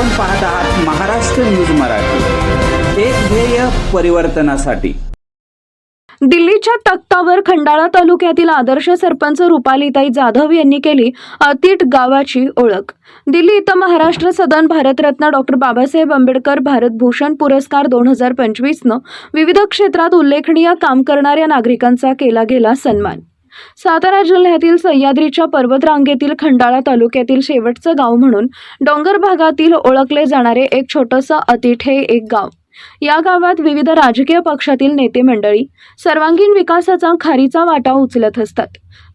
आपण पाहत आहात महाराष्ट्र न्यूज मराठी. एक ध्येय परिवर्तनासाठी. दिल्लीच्या तख्तावर खंडाळा तालुक्यातील आदर्श सरपंच रुपालीताई जाधव यांनी केली अतीट गावाची ओळख. दिल्ली इथं महाराष्ट्र सदन भारतरत्न डॉक्टर बाबासाहेब आंबेडकर भारतभूषण पुरस्कार दोन हजार पंचवीसनं विविध क्षेत्रात उल्लेखनीय काम करणाऱ्या नागरिकांचा केला गेला सन्मान. सातारा जिल्ह्यातील सह्याद्रीच्या पर्वतरांगेतील खंडाळा तालुक्यातील शेवटचं गाव म्हणून डोंगर भागातील ओळखले जाणारे एक छोटंसं अतिट हे एक गाव. या गावात विविध राजकीय पक्षातील नेते मंडळी सर्वांगीण विकासाचा खारीचा वाटा उचलत असतात.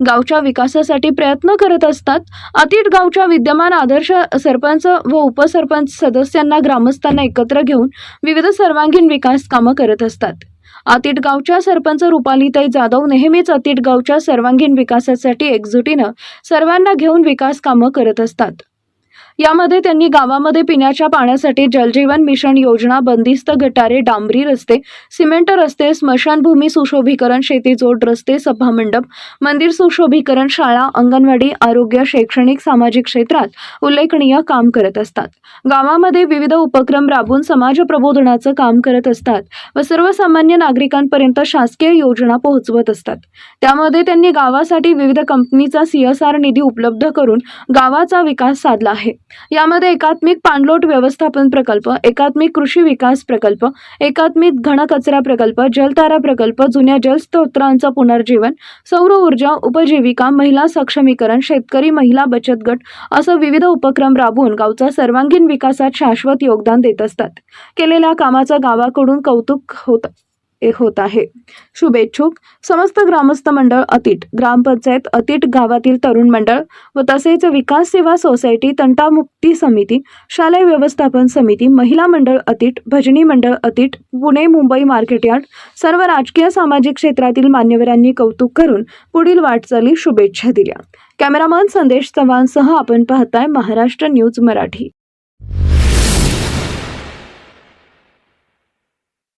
गावच्या विकासासाठी प्रयत्न करत असतात. अतीट गावच्या विद्यमान आदर्श सरपंच व उपसरपंच सदस्यांना ग्रामस्थांना एकत्र घेऊन विविध सर्वांगीण विकास कामं करत असतात. अतिटगावच्या सरपंच रुपालीताई जाधव नेहमीच अतीटगावच्या सर्वांगीण विकासासाठी एकजुटीनं सर्वांना घेऊन विकास कामं करत असतात. यामध्ये त्यांनी गावामध्ये पिण्याच्या पाण्यासाठी जलजीवन मिशन योजना बंदिस्त गटारे डांबरी रस्ते सिमेंट रस्ते स्मशानभूमी सुशोभीकरण शेती जोड रस्ते सभामंडप मंदिर सुशोभीकरण शाळा अंगणवाडी आरोग्य शैक्षणिक सामाजिक क्षेत्रात उल्लेखनीय काम करत असतात. गावामध्ये विविध उपक्रम राबवून समाज प्रबोधनाचं काम करत असतात व सर्वसामान्य नागरिकांपर्यंत शासकीय योजना पोहोचवत असतात. त्यामध्ये त्यांनी गावासाठी विविध कंपनीचा सीएसआर निधी उपलब्ध करून गावाचा विकास साधला आहे. यामध्ये एकात्मिक पाणलोट व्यवस्थापन प्रकल्प एकात्मिक कृषी विकास प्रकल्प एकात्मिक घनकचरा प्रकल्प जलतारा प्रकल्प जुन्या जलस्त्रोत्रांचं पुनर्जीवन सौर ऊर्जा उपजीविका महिला सक्षमीकरण शेतकरी महिला बचत गट असं विविध उपक्रम राबवून गावचा सर्वांगीण विकासात शाश्वत योगदान देत असतात. केलेल्या कामाचं गावाकडून कौतुक होतं. होत आहे. शुभेच्छुक. समस्त ग्रामस्थ मंडळ अतीट ग्रामपंचायत अतीट गावातील तरुण मंडळ व तसेच विकास सेवा सोसायटी तंटामुक्ती समिती शालेय व्यवस्थापन समिती महिला मंडळ अतीट भजनी मंडळ अतीट पुणे मुंबई मार्केटयार्ड सर्व राजकीय सामाजिक क्षेत्रातील मान्यवरांनी कौतुक करून पुढील वाटचाली शुभेच्छा दिल्या. कॅमेरामन संदेश चव्हाणसह आपण पाहताय महाराष्ट्र न्यूज मराठी.